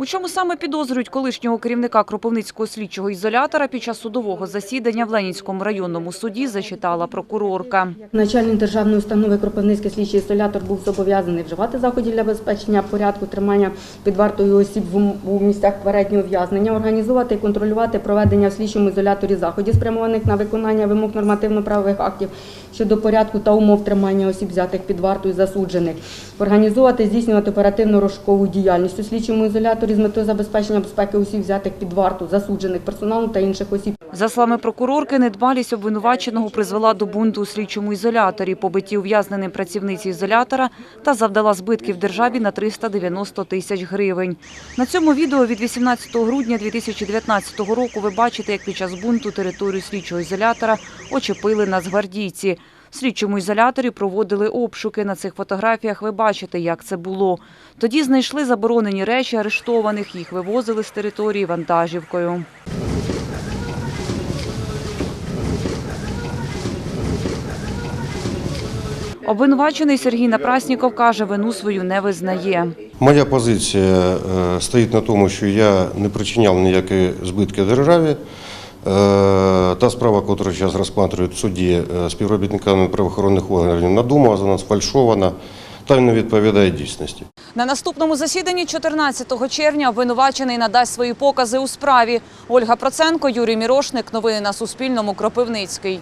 У чому саме підозрюють колишнього керівника Кропивницького слідчого ізолятора під час судового засідання в Ленінському районному суді зачитала прокурорка. Начальник державної установи Кропивницький слідчий ізолятор був зобов'язаний вживати заходів для забезпечення порядку тримання під вартою осіб у місцях попереднього ув'язнення, організувати і контролювати проведення в слідчому ізоляторі заходів, спрямованих на виконання вимог нормативно-правових актів щодо порядку та умов тримання осіб, взятих під вартою засуджених, організувати, здійснювати оперативно-розшукову діяльність у слідчому ізоляторі з метою забезпечення безпеки осіб, взятих під варту, засуджених персоналу та інших осіб. За словами прокурорки, недбалість обвинуваченого призвела до бунту у слідчому ізоляторі, побитті ув'язненим працівниці ізолятора та завдала збитків державі на 390 тисяч гривень. На цьому відео від 18 грудня 2019 року ви бачите, як під час бунту територію слідчого ізолятора очепили нацгвардійці. Слідчому ізоляторі проводили обшуки. На цих фотографіях ви бачите, як це було. Тоді знайшли заборонені речі арештованих, їх вивозили з території вантажівкою. Обвинувачений Сергій Напрасніков каже, вину свою не визнає. Моя позиція е, стоїть на тому, що я не причиняв ніякі збитки державі. Та справа, яку зараз розглядають в суді е, співробітниками правоохоронних органів, надумана, сфальшована та не відповідає дійсності. На наступному засіданні 14 червня обвинувачений надасть свої покази у справі. Ольга Проценко, Юрій Мірошник. Новини на Суспільному. Кропивницький.